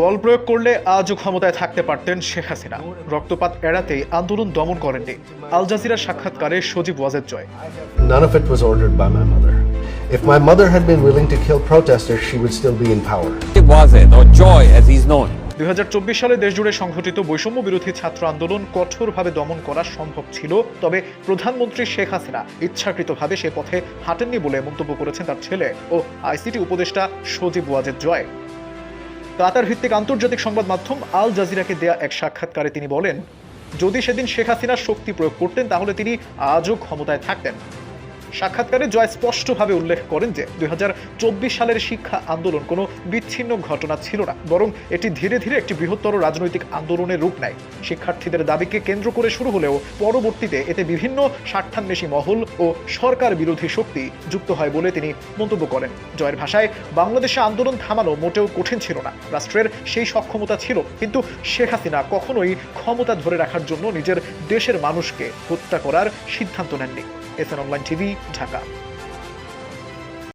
বল প্রয়োগ করলে আজও ক্ষমতায় থাকতে পারতেন শেখ হাসিনা রক্তপাত এড়াতেই আন্দোলন দমন করেননি আল জাজিরার সাক্ষাৎকারে Sajeeb Wazed Joy None of it was ordered by my mother. If my mother had been willing to kill protesters, she would still be in power. Wazed or Joy as he's known. দুই সালে দেশজুড়ে সংঘটিত বৈষম্য বিরোধী ছাত্র আন্দোলন কঠোরভাবে দমন করা সম্ভব ছিল তবে প্রধানমন্ত্রী শেখ হাসিনা ইচ্ছাকৃতভাবে সে পথে হাঁটেননি বলে মন্তব্য করেছেন তার ছেলে ও আইসিটি উপদেষ্টা সজীব ওয়াজেদ জয় কাতার ভিত্তিক আন্তর্জাতিক সংবাদ মাধ্যম আল জাজিরাকে দেয়া এক সাক্ষাৎকারে তিনি বলেন, যদি সেদিন শেখ হাসিনার শক্তি প্রয়োগ করতেন, তাহলে তিনি আজও ক্ষমতায় থাকতেন। সাক্ষাৎকারে জয় স্পষ্টভাবে উল্লেখ করেন যে দুই হাজার চব্বিশ সালের শিক্ষা আন্দোলন কোনো বিচ্ছিন্ন ঘটনা ছিল না, বরং এটি ধীরে ধীরে একটি বৃহত্তর রাজনৈতিক আন্দোলনের রূপ নেয়। শিক্ষার্থীদের দাবিকে কেন্দ্র করে শুরু হলেও পরবর্তীতে এতে বিভিন্ন স্বার্থান্বেষী মহল ও সরকার বিরোধী শক্তি যুক্ত হয় বলে তিনি মন্তব্য করেন। জয়ের ভাষায়, বাংলাদেশে আন্দোলন থামানো মোটেও কঠিন ছিল না। রাষ্ট্রের সেই সক্ষমতা ছিল, কিন্তু শেখ হাসিনা কখনোই ক্ষমতা ধরে রাখার জন্য নিজের দেশের মানুষকে হত্যা করার সিদ্ধান্ত নেননি। S online TV Dhaka